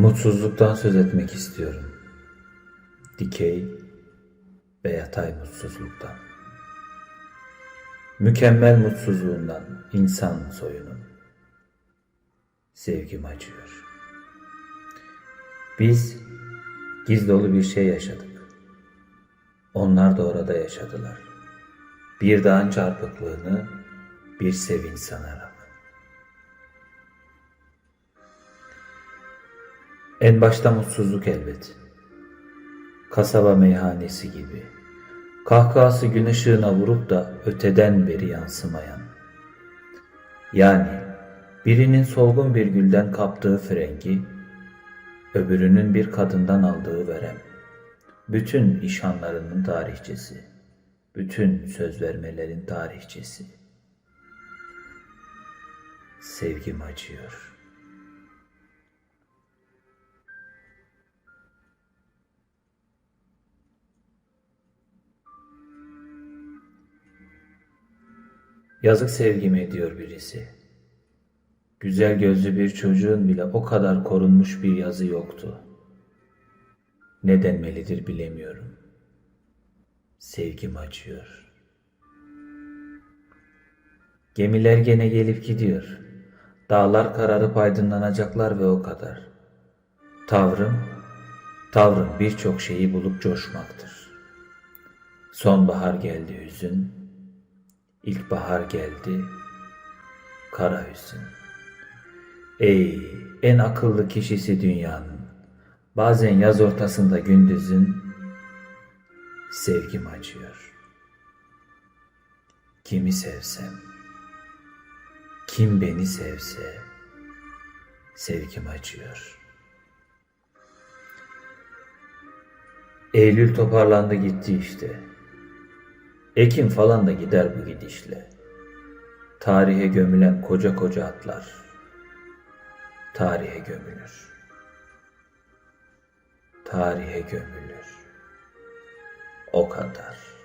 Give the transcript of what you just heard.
Mutsuzluktan söz etmek istiyorum. Dikey ve yatay mutsuzluktan. Mükemmel mutsuzluğundan insan soyunun. Sevgim acıyor. Biz giz dolu bir şey yaşadık. Onlar da orada yaşadılar. Bir dağın çarpıklığını bir sevinç sanarak. En başta mutsuzluk elbet. Kasaba meyhanesi gibi. Kahkahası gün ışığına vurup da öteden beri yansımayan. Yani birinin solgun bir gülden kaptığı frengi, öbürünün bir kadından aldığı verem. Bütün işanlarının tarihçesi. Bütün söz vermelerin tarihçesi. Sevgim acıyor.'' Yazık sevgime diyor birisi. Güzel gözlü bir çocuğun bile o kadar korunmuş bir yazı yoktu. Ne denmelidir bilemiyorum. Sevgim acıyor. Gemiler gene gelip gidiyor. Dağlar kararıp aydınlanacaklar ve o kadar. Tavrım, tavrım birçok şeyi bulup coşmaktır. Sonbahar geldi hüzün, İlkbahar geldi, kara hüzün. Ey en akıllı kişisi dünyanın, bazen yaz ortasında gündüzün, sevgim acıyor. Kimi sevsem, kim beni sevse, sevgim acıyor. Eylül toparlandı gitti işte. Ekim falan da gider bu gidişle. Tarihe gömülen koca koca atlar. Tarihe gömülür. Tarihe gömülür. O kadar.